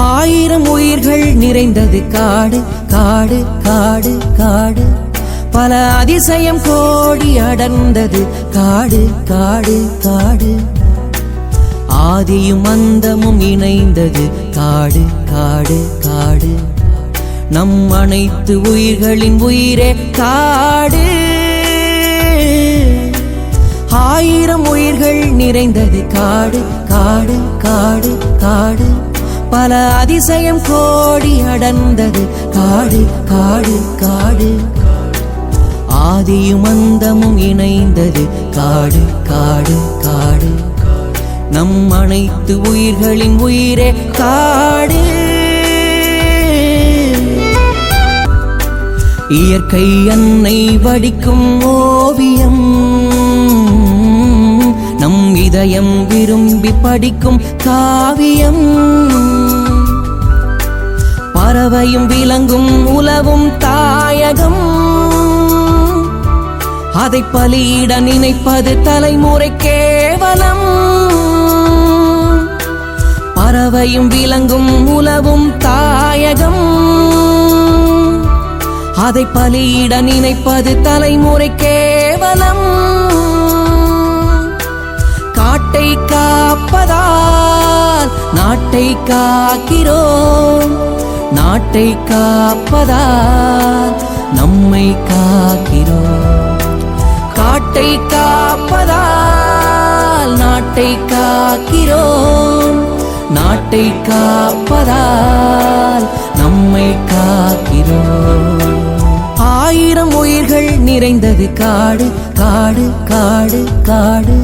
ஆயிரம் உயிர்கள் நிறைந்தது காடு காடு காடு காடு. பல அதிசயம் கோடி அடர்ந்தது காடு காடு காடு. ஆதியும் அந்தமும் இணைந்தது காடு காடு காடு. நம் அனைத்து உயிர்களின் உயிரே காடு. ஆயிரம் உயிர்கள் நிறைந்தது காடு காடு காடு காடு. பல அதிசயம் கோடி அடர்ந்தது. காடு காடு காடு. ஆதியும் அந்தமும் இணைந்தது. காடு காடு காடு. நம் அனைத்து உயிர்களின் உயிரே காடு. இயற்கை அன்னை வடிக்கும் ஓவியம். நம் இதயம் விரும்பி படிக்கும் காவியம். பறவையும் விலங்கும் உலவும் தாயகம். அதை பலியிட நினைப்பது தலைமுறை கேவலம். பறவையும் விலங்கும் உலவும் தாயகம். அதை பலியிட நினைப்பது தலைமுறை கேவலம். நாட்டை காக்கிறோம் நாட்டை காப்பதால் நம்மை காக்கிறோம். காட்டை காப்பதால் நாட்டை காக்கிறோம் நாட்டை காப்பதால் நம்மை காக்கிறோம். ஆயிரம் உயிர்கள் நிறைந்தது காடு காடு காடு காடு